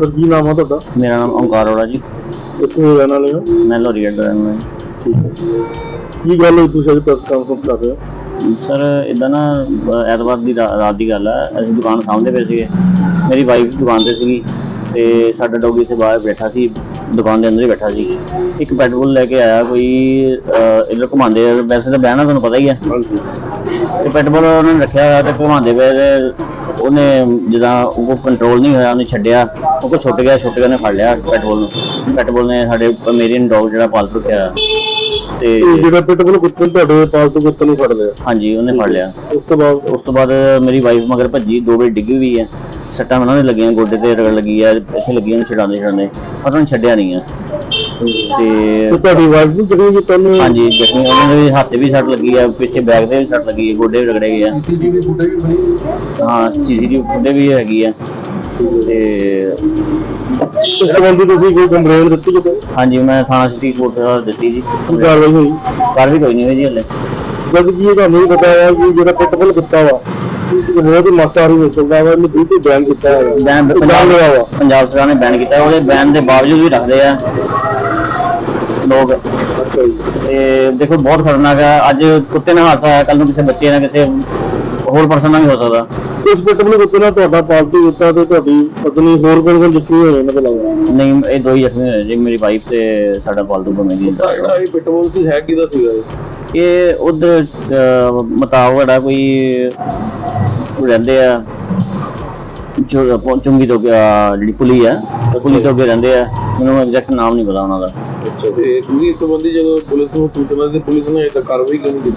Sir ਕੀ ਨਾਮ ਆ ਤੁਹਾਡਾ? ਮੇਰਾ ਨਾਮ ਓਂਕਾਰ ਅਰੋੜਾ ਜੀ। ਦੇ ਰਹਿਣ ਵਾਲੇ ਹੋ? ਮੈਂ ਲੋਰੀ ਅੱਡਾ ਰਹਿੰਦਾ ਠੀਕ ਹੈ। ਕੀ ਗੱਲ ਹੋਈ ਤੁਸੀਂ ਅੱਜ ਪ੍ਰੈਸ ਕਾਨਫਰੰਸ ਕਰ ਰਹੇ ਹੋ? ਸਰ ਇਦਾਂ ਨਾ ਅ, ਐਤਵਾਰ ਦੀ ਰਾ- ਰਾਤ ਦੀ ਗੱਲ ਹੈ ਅਸੀਂ ਦੁਕਾਨ ਸਾਹਮਣੇ ਪਏ ਸੀਗੇ। ਮੇਰੀ ਵਾਈਫ ਦੁਕਾਨ ਤੇ ਸੀਗੀ ਤੇ ਸਾਡਾ ਡੌਗੀ ਇੱਥੇ ਬਾਹਰ ਬੈਠਾ ਸੀ। ਦੁਕਾਨ ਦੇ ਅੰਦਰ ਹੀ ਬੈਠਾ ਸੀ। ਇੱਕ ਪੈਟਬੁਲ ਲੈ ਕੇ ਆਇਆ ਕੋਈ ਅ, ਇੱਧਰ ਘੁਮਾਉਂਦੇ ਆ, ਵੈਸੇ ਤਾਂ ਬਹਿਣਾ ਤੁਹਾਨੂੰ ਪਤਾ ਹੀ ਹੈ ਹਾਂਜੀ। ਤੇ ਪੈਟਬੁਲ ਉਹਨਾਂ ਨੇ ਰੱਖਿਆ ਹੋਇਆ ਤੇ ਘੁਮਾਉਂਦੇ ਪਏ ਤੇ ਉਹਨੇ ਜਿੱਦਾਂ ਉਹ ਕੰਟਰੋਲ ਨਹੀਂ ਹੋਇਆ ਉਹਨੇ ਛੱਡਿਆ ਉਹ ਕੋ ਛੁੱਟ ਗਿਆ ਛੁੱਟ ਗਿਆ ਉਹਨੇ ਫੜ ਲਿਆ ਪੈਟਬੁਲ ਨੂੰ। ਪੈਟਬੁਲ ਨੇ ਸਾਡੇ ਅਮੇਰੀਅਨ ਡੌਗ ਜਿਹੜਾ ਪਾਲਤੂ ਰੱਖਿਆ ਤੇ ਇਹ ਜਿਹੜਾ ਪਿਟਬੁਲ ਕੁੱਤੇ ਨੂੰ ਤੁਹਾਡੇ ਪਾਲਤੂ ਕੁੱਤੇ ਨੂੰ ਫੜ ਲਿਆ। ਹਾਂਜੀ ਉਹਨੇ ਫੜ ਲਿਆ। ਉਸ ਤੋਂ ਬਾਅਦ? ਉਸ ਤੋਂ ਬਾਅਦ ਮੇਰੀ ਵਾਈਫ ਮਗਰ ਭੱਜੀ ਦੋ ਵਾਰੀ ਡਿੱਗੀ ਵੀ ਹੈ। ਸੱਟਾਂ ਉਹਨਾਂ ਦੇ ਲੱਗੀਆਂ ਗੋਡੇ ਤੇ ਰਗੜ ਲੱਗੀ ਹੈ ਇੱਥੇ ਲੱਗੀਆਂ ਨੇ ਛਡਾਉਂਦੇ ਛਡਾਉਂਦੇ ਪਰ ਉਹਨੇ ਛੱਡਿਆ ਨਹੀਂ ਹੈ। ਤੇ ਤੇ ਤੁਹਾਡੀ ਵਾਈਫ ਨੂੰ ਜਿਹੜੀ ਕਿ ਤੁਹਾਨੂੰ ਹਾਂਜੀ ਜ਼ਖਮੀ ਉਹਨਾਂ ਦੇ ਵੀ ਹੱਥ ਵੀ ਸੱਟ ਲੱਗੀ ਹੈ ਪਿੱਛੇ ਬੈਕ ਤੇ ਵੀ ਸੱਟ ਲੱਗੀ ਹੈ ਗੋਡੇ ਵੀ ਰਗੜੇ ਗਏ ਆ। ਸੀਸੀਟੀਵੀ ਫੁਟੇਜ ਵੀ ਬਣੀ ਹਾਂ ਸੀਸੀਟੀਵੀ ਫੁਟੇਜ ਵੀ ਹੈਗੀ ਹੈ ਤੇ ਇਸ ਸੰਬੰਧੀ ਤੁਸੀਂ ਕੋਈ ਕੰਪਲੇਂਟ ਦਿੱਤੀ ਕਿਤੇ? ਹਾਂਜੀ ਮੈਂ ਥਾਣਾ ਸਿਟੀ ਕੋਰਟ ਦਿੱਤੀ ਜੀ। ਕੀ ਕਾਰਵਾਈ ਹੋਈ? ਕਰ ਵੀ ਕੋਈ ਨਹੀਂ ਹੋਈ ਜੀ ਹਲੇ। ਜਦ ਕਿ ਇਹ ਤੁਹਾਨੂੰ ਵੀ ਪਤਾ ਹੈ ਕਿ ਜਿਹੜਾ ਪਿਟਬੁਲ ਕੁੱਤਾ ਵਾ ਇਹ ਬਹੁਤ ਹੀ ਮਾਸਾਹਾਰੀ ਹੋ ਸਕਦਾ ਵਾ ਇਹਨੂੰ ਬਿਲਕੁਲ ਬੈਨ ਕੀਤਾ ਹੋਇਆ। ਬੈਨ ਪੰਜਾਬ ਵਾ। ਪੰਜਾਬ ਸਰਕਾਰ ਨੇ ਬੈਨ ਕੀਤਾ ਉਹਦੇ ਬੈਨ ਦੇ ਬਾਵਜੂਦ ਵੀ ਰੱਖਦੇ ਆ। ਲੋਕ। ਤੇ ਦੇਖੋ ਬਹੁਤ ਖਤਰਨਾਕ ਹੈ। ਅੱਜ ਕੁੱਤੇ ਨਾਲ ਹਾਦਸਾ ਹੋਇਆ ਕੱਲ ਨੂੰ ਕਿਸੇ ਬੱਚੇ ਨਾਲ ਕਿਸੇ ਹੋਰ ਪਰਸਨ ਨਾਲ ਵੀ ਹੋ ਸਕਦਾ। ਇਸ ਪਿਟਬੁਲ ਕੁੱਤੇ ਨਾਲ ਤੁਹਾਡਾ ਪਾਲਤੂ ਕੁੱਤਾ ਤੇ ਤੁਹਾਡੀ ਪਤਨੀ ਹੋਰ ਕੋਣ ਕੋਣ ਜ਼ਖਮੀ ਹੋਏ ਦਾ ਲੱਗਦਾ। ਨਹੀਂ ਇਹ ਦੋ ਹੀ ਜ਼ਖਮੀ ਹੋਏ ਜੀ ਮੇਰੀ ਵਾਈਫ ਤੇ ਸਾਡਾ ਪਾਲਤੂ ਬੰਦੇ ਦੀ ਇਹ ਪਿਟਬੁਲ ਸੀ ਹੈ ਕਿਹਦਾ ਸੀਗਾ ਇਹ? ਉਧਰ ਮਤਾਵ ਜਿਹੜਾ ਕੋਈ ਰਹਿੰਦੇ ਆ ਜੋ ਚੁੰਗੀ ਤੋਂ ਗਿਆ ਜਿਹੜੀ ਪੁਲੀ ਆ ਪੁਲੀ ਤੋਂ ਅੱਗੇ ਰਹਿੰਦੇ ਆ। ਮੈਨੂੰ ਐਗਜ਼ੈਕਟ ਨਾਮ ਨਹੀਂ ਪਤਾ ਉਹਨਾਂ ਦਾ। ਤੇ ਤੁਸੀਂ ਇਸ ਸੰਬੰਧੀ ਜਦੋਂ ਪੁਲਿਸ ਨੂੰ ਸੂਚਨਾ ਦਿੱਤੀ ਪੁਲਿਸ ਨੇ ਇਹ ਕਾਰਵਾਈ ਕਿਉਂ ਕੀਤੀ?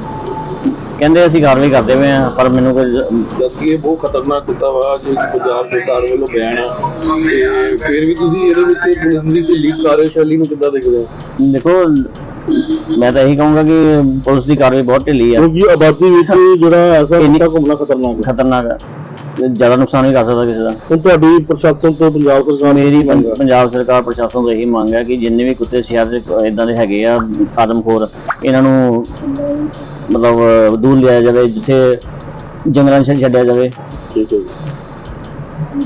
ਕਹਿੰਦੇ ਅਸੀਂ ਕਾਰਵਾਈ ਕਰਦੇ ਪਏ ਆ ਪਰ ਮੈਨੂੰ ਕੋਈ ਜਦਕਿ ਇਹ ਬਹੁਤ ਖਤਰਨਾਕ ਕੁੱਤਾ ਵਾ ਜੋ ਪੰਜਾਬ ਸਰਕਾਰ ਵੱਲੋਂ ਬਿਆਨ ਆ ਤੇ ਫਿਰ ਵੀ ਤੁਸੀਂ ਇਹਦੇ ਵਿੱਚ ਪੁਲਿਸ ਦੀ ਢਿੱਲੀ ਕਾਰਜਸ਼ੈਲੀ ਨੂੰ ਕਿੱਦਾਂ ਦੇਖਦੇ ਹੋ? ਦੇਖੋ ਮੈਂ ਤਾਂ ਇਹੀ ਕਹੂੰਗਾ ਕਿ ਪੁਲਿਸ ਦੀ ਕਾਰਵਾਈ ਬਹੁਤ ਢਿੱਲੀ ਆ। ਕਿਉਂਕਿ ਆਬਾਦੀ ਵਿੱਚ ਜਿਹੜਾ ਐਸਾ ਇੰਨੀ- ਕੁੱਤਾ ਘੁੰਮਣਾ ਖਤਰਨਾਕ ਹੈ ਖਤਰਨਾਕ ਆ। ਜ਼ਿਆਦਾ ਨੁਕਸਾਨ ਵੀ ਕਰ ਸਕਦਾ ਕਿਸੇ ਦਾ। ਹੁਣ ਤੁਹਾਡੀ ਪ੍ਰਸ਼ਾਸਨ ਤੋਂ ਪੰਜਾਬ ਸਰਕਾਰ ਮੇਰੀ ਮੇਰੀ ਮੰਗ ਪੰਜਾਬ ਸਰਕਾਰ ਪ੍ਰਸ਼ਾਸਨ ਤੋਂ ਇਹੀ ਮੰਗ ਹੈ ਕਿ ਜਿੰਨੇ ਵੀ ਕੁੱਤੇ ਸ਼ਹਿਰ ਇਦਾਂ ਦੇ ਹੈਗੇ ਆ ਆਦਮਖੋਰ ਇਹਨਾਂ ਨੂੰ ਮਤਲਬ ਦੂਰ ਲਿਆ ਜਾਵੇ ਜਿੱਥੇ ਜੰਗਲਾਂ 'ਚ ਛੱਡਿਆ ਜਾਵੇ। ਠੀਕ ਹੈ ਜੀ।